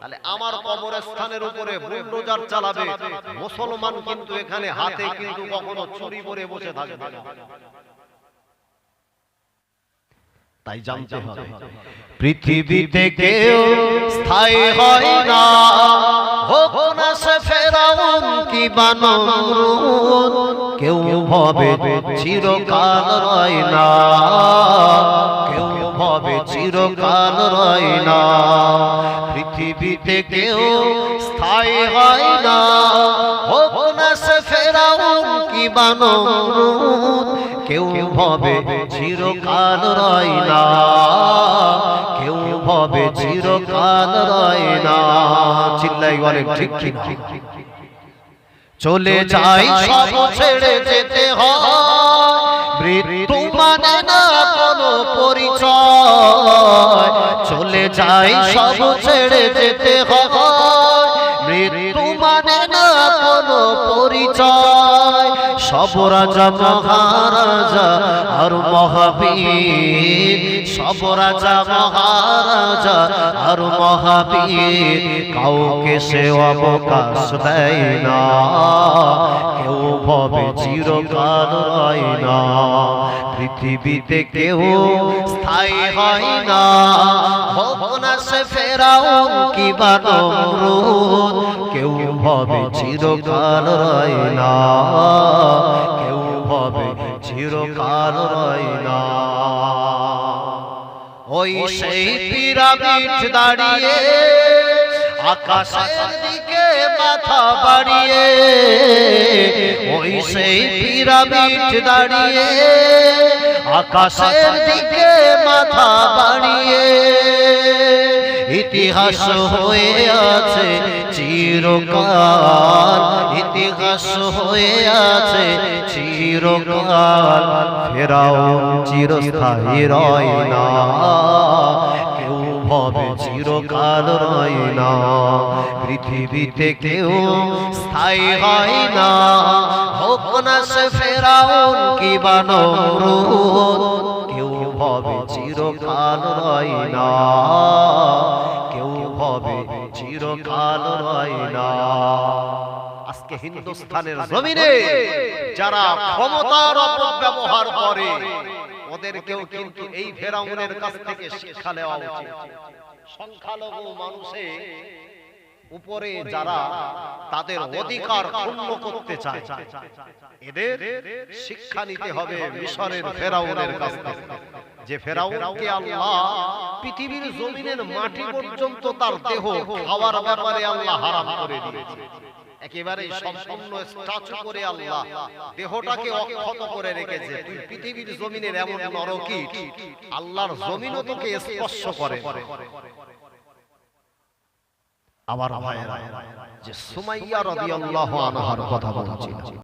তাহলে আমার কবরস্থানের উপরে বুলডোজার চালাবে। মুসলমান কিন্তু এখানে হাতে কিন্তু কখনো বসে থাকবে তাই জানতে হবে, পৃথিবীতে কেউ স্থায়ী হয় না। হোক না সে ফেরাউন কি কেউ ভবে চিরকাল রয় না। কেউ ভবে চিরকাল রয় না। পৃথিবীতে কেউ স্থায়ী হয় না। হোক না সে ফেরাউন কি বানরুন কেউ ভবে চিরকাল রয় না। কেউ ভবে চিরকাল রয় না। চিল্লাই বলে ঠিক ঠিক চলে যাই সব ছেড়ে যেতে হয়। মৃত্যু মানে না চলে যাই, সব ছেড়ে যেতে হয়। মৃত্যু মানে না কোনো পরিচয়। সব রাজা, মহারাজা, আর মহাবীর। সব রাজা, মহারাজা, আর মহাবীর। কাউকে সে অবকাশ দেয় না। কেউ ভবে চিরকাল রয় না। পৃথিবীতে কেউ স্থায়ী হয় না। সে ফেরাও কি বানরুদ কেউ ভবে চিরকাল রয় না। কেউ ভবে চিরকাল রয় না। ওই সেই পিরামিড দাঁড়িয়ে, আকাশের দিকে মাথা বাড়িয়ে, ওই সেই পিরামিড দাঁড়িয়ে, আকাশের দিকে মাথা বাড়িয়ে। ইতিহাস হয়ে আছে, চিরকাল ইতিহাস হয়ে আছে, চিরকাল ফেরাও চিরস্থায়ী রয় না। কেউ ভবে চিরকাল রয় না। পৃথিবীতে কেউ স্থায়ী হয় না। হোক না সে ফেরাও কি বানরুদ কেউ ভবে চিরকাল রয় না। চিরকাল রয় না আজকে হিন্দুস্তানের জমিনে যারা ক্ষমতার অপব্যবহার করে ওদেরকেও কিন্তু এই ফেরাউনের কাছ থেকে শিক্ষা নেওয়া উচিত। সংখ্যালঘু মানুষে উপরে যারা তাদের অধিকার পূর্ণ করতে চায়। এদের শিক্ষা নিতে হবে মিশরের ফেরাউনের কাছ থেকে। যে ফেরাউনকে আল্লাহ পৃথিবীর জমিনের মাটি পর্যন্ত তার দেহ খাওয়ার ব্যাপারে আল্লাহ হারাম করে দিয়েছে। একেবারে সম্পূর্ণ স্ট্যাচু করে আল্লাহ। দেহটাকে অক্ষত করে রেখেছে। তুই পৃথিবীর জমিনের এমন নরকীট আল্লাহর জমিনও তোকে স্পর্শ করে। আমার ভাইয়েরা যে সুমাইয়া রাদিয়াল্লাহু আনহার কথা বলছি